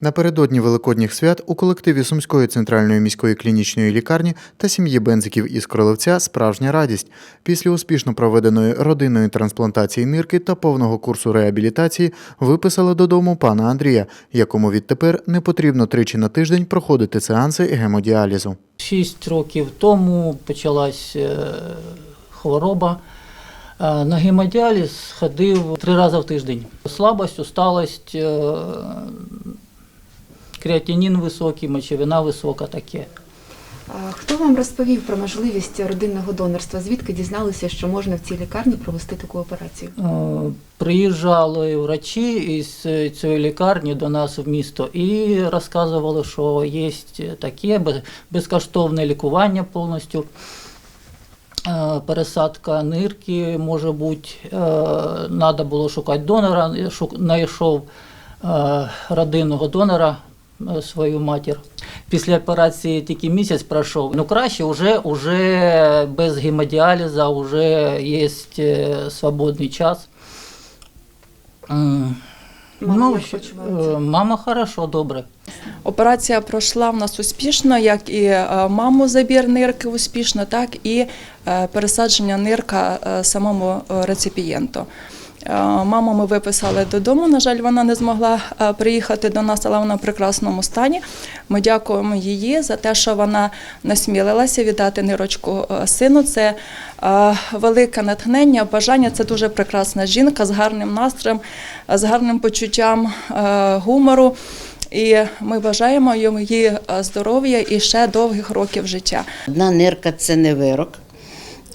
Напередодні великодніх свят у колективі Сумської центральної міської клінічної лікарні та сім'ї Бензиків із Кролевця справжня радість. Після успішно проведеної родинної трансплантації нирки та повного курсу реабілітації виписали додому пана Андрія, якому відтепер не потрібно тричі на тиждень проходити сеанси гемодіалізу. Шість років тому почалась е, хвороба. Е, На гемодіаліз ходив три рази в тиждень. Слабость, усталость, е, креатинін високий, мочевина висока таке. Хто вам розповів про можливість родинного донорства? Звідки дізналися, що можна в цій лікарні провести таку операцію? Е, Приїжджали врачі із е, цієї лікарні до нас в місто і розказували, що є таке безкоштовне лікування повністю. Е, Пересадка нирки може бути. Треба було шукати донора. Знайшов родинного донора свою матір. Після операції тільки місяць пройшов. Ну краще вже, вже без гемодіалізу, вже є е, свободний час. М, Мама е, мама хорошо, добре. Операція пройшла в нас успішно, як і е, маму забір нирки успішно, так і е, пересадження нирка е, самому е, реципієнту. Е, Маму ми виписали додому. На жаль, вона не змогла е, приїхати до нас, але вона в прекрасному стані. Ми дякуємо їй за те, що вона насмілилася віддати нирочку е, сину. Це велике натхнення, бажання. Це дуже прекрасна жінка з гарним настроєм, з гарним почуттям гумору. І ми бажаємо е, здоров'я і ще довгих років життя. Одна нирка це не вирок,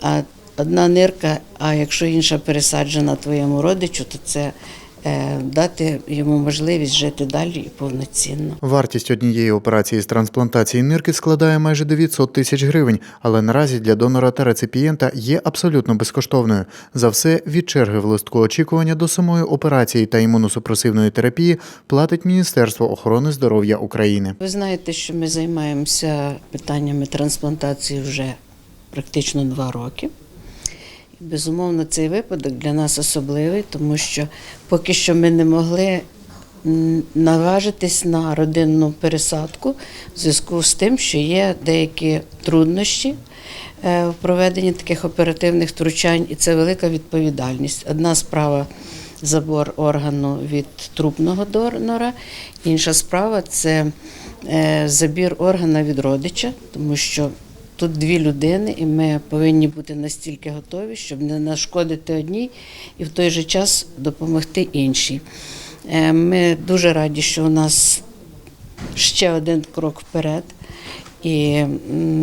а одна нирка, а якщо інша пересаджена твоєму родичу, то це е, дати йому можливість жити далі і повноцінно. Вартість однієї операції з трансплантації нирки складає майже 900 тисяч гривень, але наразі для донора та реципієнта є абсолютно безкоштовною. За все від черги в листку очікування до самої операції та імуносупресивної терапії платить Міністерство охорони здоров'я України. Ви знаєте, що ми займаємося питаннями трансплантації вже практично два роки. Безумовно, цей випадок для нас особливий, тому що поки що ми не могли наважитись на родинну пересадку в зв'язку з тим, що є деякі труднощі е, в проведенні таких оперативних втручань, і це велика відповідальність. Одна справа забор органу від трупного донора, інша справа це е, забір органа від родича, тому що тут дві людини, і ми повинні бути настільки готові, щоб не нашкодити одній і в той же час допомогти іншій. Е, Ми дуже раді, що у нас ще один крок вперед. І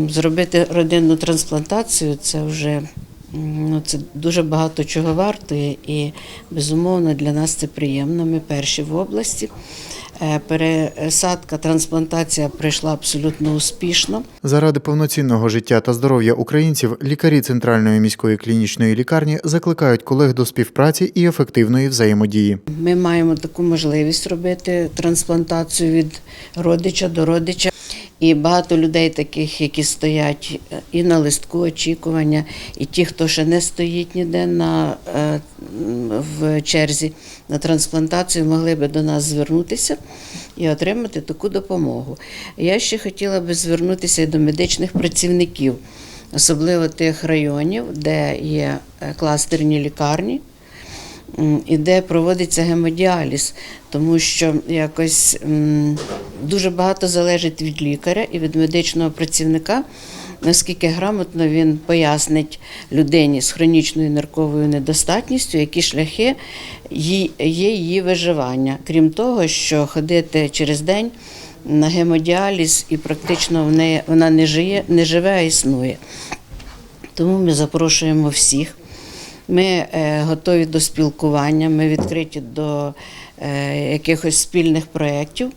зробити родинну трансплантацію це вже ну, це дуже багато чого вартує. І безумовно для нас це приємно. Ми перші в області. Е, Пересадка, трансплантація пройшла абсолютно успішно. Заради повноцінного життя та здоров'я українців лікарі Центральної міської клінічної лікарні закликають колег до співпраці і ефективної взаємодії. Ми маємо таку можливість робити трансплантацію від родича до родича. І багато людей, таких, які стоять е, і на листку очікування, і ті, хто ще не стоїть ніде на, е, в черзі на трансплантацію, могли би до нас звернутися і отримати таку допомогу. Я ще хотіла би звернутися і до медичних працівників, особливо тих районів, де є е, кластерні лікарні. І де проводиться гемодіаліз, тому що якось дуже багато залежить від лікаря і від медичного працівника, наскільки грамотно він пояснить людині з хронічною нирковою недостатністю, які шляхи є її виживання. Крім того, що ходити через день на гемодіаліз і практично в неї вона не живе, не живе, а існує. Тому ми запрошуємо всіх. Ми е, готові до спілкування, ми відкриті до е, якихось спільних проєктів.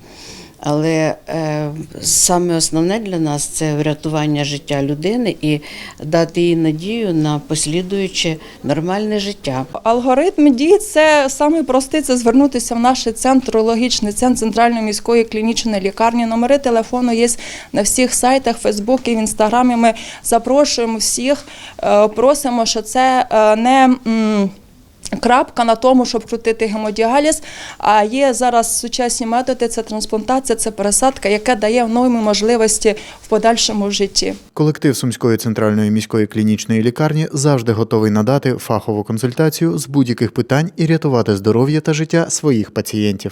Але е, саме основне для нас це врятування життя людини і дати їй надію на послідуюче нормальне життя. Алгоритм дій це самий простий це звернутися в наш центр, урологічний центр центральної міської клінічної лікарні. Номери телефону є на всіх сайтах, Фейсбуці, в інстаграмі. Ми запрошуємо всіх, е, просимо, що це е, не. Крапка на тому, щоб крутити гемодіаліз. А є зараз сучасні методи: це трансплантація, це пересадка, яка дає нові можливості в подальшому житті. Колектив Сумської центральної міської клінічної лікарні завжди готовий надати фахову консультацію з будь-яких питань і рятувати здоров'я та життя своїх пацієнтів.